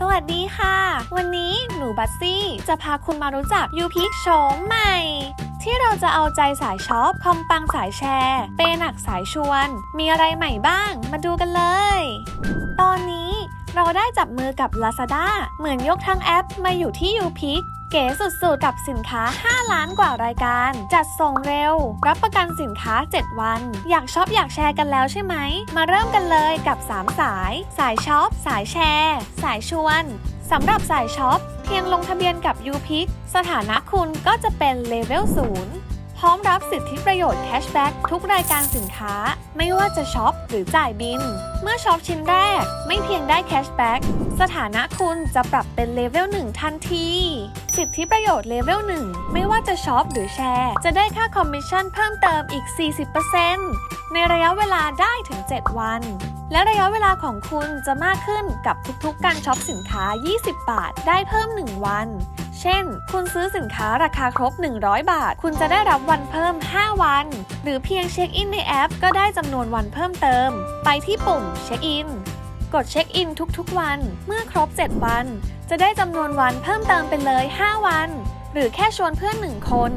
สวัสดีค่ะ วันนี้หนูบัตซี่จะพาคุณมารู้จักยูพิกโฉมใหม่ ที่เราจะเอาใจสายช็อปคอมปังสายแชร์ เปหนักสายชวน มีอะไรใหม่บ้าง มาดูกันเลย ตอนนี้เราได้จับมือกับ Lazada เหมือนยกทั้งแอปมาอยู่ที่ยูพิก เก๋สุดๆ กับสินค้า 5 ล้านกว่ารายการ จัดส่งเร็ว รับประกันสินค้า 7 วัน อยากช็อปอยากแชร์กันแล้วใช่ไหม มาเริ่มกันเลยกับ 3 สาย สายช็อป สายแชร์ สายชวนสำหรับสายช็อป เพียงลงทะเบียนกับ u p i c สถานะคุณก็จะเป็นเลเวล0 ร้อมรับสิทธิประโยชน์แคชแบ็กทุกรายการสินค้า ไม่ว่าจะช็อปหรือจ่ายบิน เมื่อช็อปชิ้นแรก ไม่เพียงได้แคชแบ็กสถานะคุณจะปรับเป็นเลเวล1ทันที สิทธิประโยชน์เลเวล1ไม่ว่าจะช็อปหรือแชร์ จะได้ค่าคอมมิชชั่นเพิ่มเติมอีก 40%ในระยะเวลาได้ถึง 7 วัน และระยะเวลาของคุณจะมากขึ้นกับทุกๆการช็อปสินค้า 20 บาท ได้เพิ่ม 1 วัน เช่น คุณซื้อสินค้าราคาครบ 100 บาท คุณจะได้รับวันเพิ่ม 5 วัน หรือเพียงเช็คอินในแอป ก็ได้จำนวนวันเพิ่มเติม ไปที่ปุ่มเช็คอินกดเช็คอินทุกๆวัน เมื่อครบ 7 วัน จะได้จำนวนวันเพิ่มเติมไปเลย 5 วัน หรือแค่ชวนเพื่อน 1 คน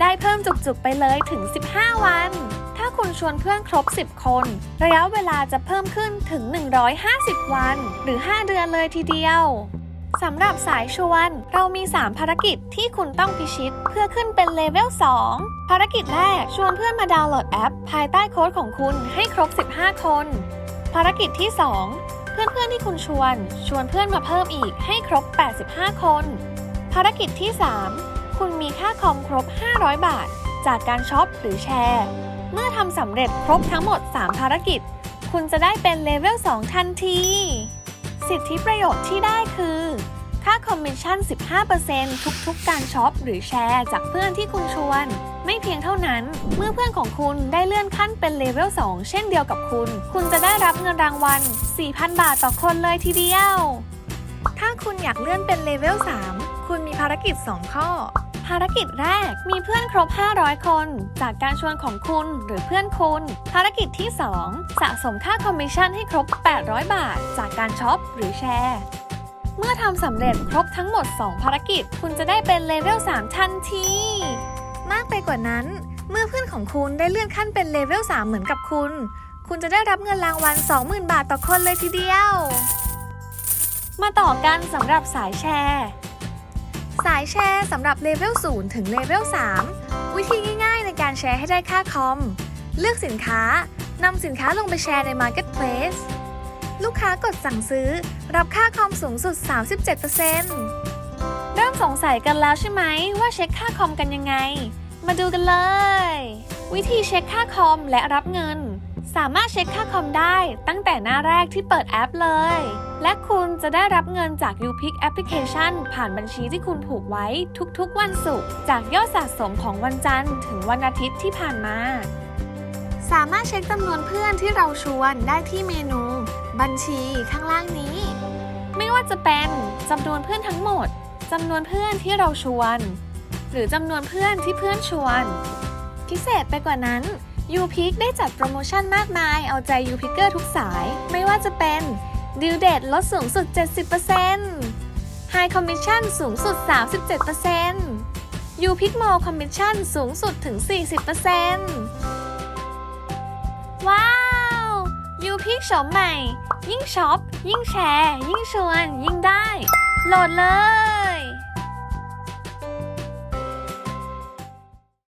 ได้เพิ่มจุกๆไปเลยถึง 15 วัน ถ้าคุณชวนเพื่อนครบ 10 คน ระยะเวลาจะเพิ่มขึ้นถึง 150 วัน หรือ 5 เดือนเลยทีเดียว สำหรับสายชวน เรามี 3 ภารกิจที่คุณต้องพิชิต เพื่อขึ้นเป็นเลเวล 2 ภารกิจแรก ชวนเพื่อนมาดาวน์โหลดแอป ภายใต้โค้ดของคุณให้ครบ 15 คน ภารกิจที่ 2 เพื่อนๆที่คุณชวน ชวนเพื่อนมาเพิ่มอีกให้ครบ 85 คน ภารกิจที่ 3 คุณมีค่าคอมครบ 500 บาท จากการช็อปหรือแชร์ เมื่อทำสำเร็จครบทั้งหมด 3 ภารกิจ คุณจะได้เป็นเลเวล 2 ทันที สิทธิประโยชน์ที่ได้คือ ค่าคอมมิชชั่น 15%ทุกๆ การช็อปหรือแชร์จากเพื่อนที่คุณชวน ไม่เพียงเท่านั้น เมื่อเพื่อนของคุณได้เลื่อนขั้นเป็นเลเวล 2 เช่นเดียวกับคุณ คุณจะได้รับเงินรางวัล 4,000 บาทต่อคนเลยทีเดียว ถ้าคุณอยากเลื่อนเป็นเลเวล 3 คุณมีภารกิจ 2 ข้อ ภารกิจแรกมีเพื่อนครบ 500 คน จากการชวนของคุณหรือเพื่อนคุณ ภารกิจที่ 2 สะสมค่าคอมมิชชั่นให้ครบ 800 บาท จากการช็อปหรือแชร์เมื่อทำสำเร็จครบทั้งหมด 2 ภารกิจ คุณจะได้เป็นเลเวล 3 ทันที มากไปกว่านั้น เมื่อเพื่อนของคุณได้เลื่อนขั้นเป็นเลเวล 3 เหมือนกับคุณ คุณจะได้รับเงินรางวัล 20,000 บาทต่อคนเลยทีเดียว มาต่อกันสำหรับสายแชร์ สายแชร์สำหรับเลเวล0ถึงเลเวล3 วิธีง่ายๆในการแชร์ให้ได้ค่าคอม เลือกสินค้านำสินค้าลงไปแชร์ใน Marketplace ลูกค้ากดสั่งซื้อ รับค่าคอมสูงสุด 37%เริ่มสงสัยกันแล้วใช่ไหมว่าเช็คค่าคอมกันยังไง มาดูกันเลย วิธีเช็คค่าคอมและรับเงิน สามารถเช็คค่าคอมได้ตั้งแต่หน้าแรกที่เปิดแอปเลย และคุณจะได้รับเงินจาก UPIC Application ผ่านบัญชีที่คุณผูกไว้ทุกๆ วันศุกร์จากยอดสะสมของวันจันทร์ถึงวันอาทิตย์ที่ผ่านมา สามารถเช็คจำนวนเพื่อนที่เราชวนได้ที่เมนู บัญชีข้างล่างนี้ ไม่ว่าจะเป็นจำนวนเพื่อนทั้งหมดจำนวนเพื่อนที่เราชวน หรือจำนวนเพื่อนที่เพื่อนชวน พิเศษไปกว่านั้น u p i k ได้จัดโปรโมชั่นมากมาย เอาใจ u p i k e r ทุกสาย ไม่ว่าจะเป็นดิวเดตลดสูงสุด 70% High Commission สูงสุด 37% u p i k Mall Commission สูงสุดถึง 40%ว้าวยูพิกโฉมใหม่ ยิ่งช็อป ยิ่งแชร์ ยิ่งชวน ยิ่งได้ โหลดเลย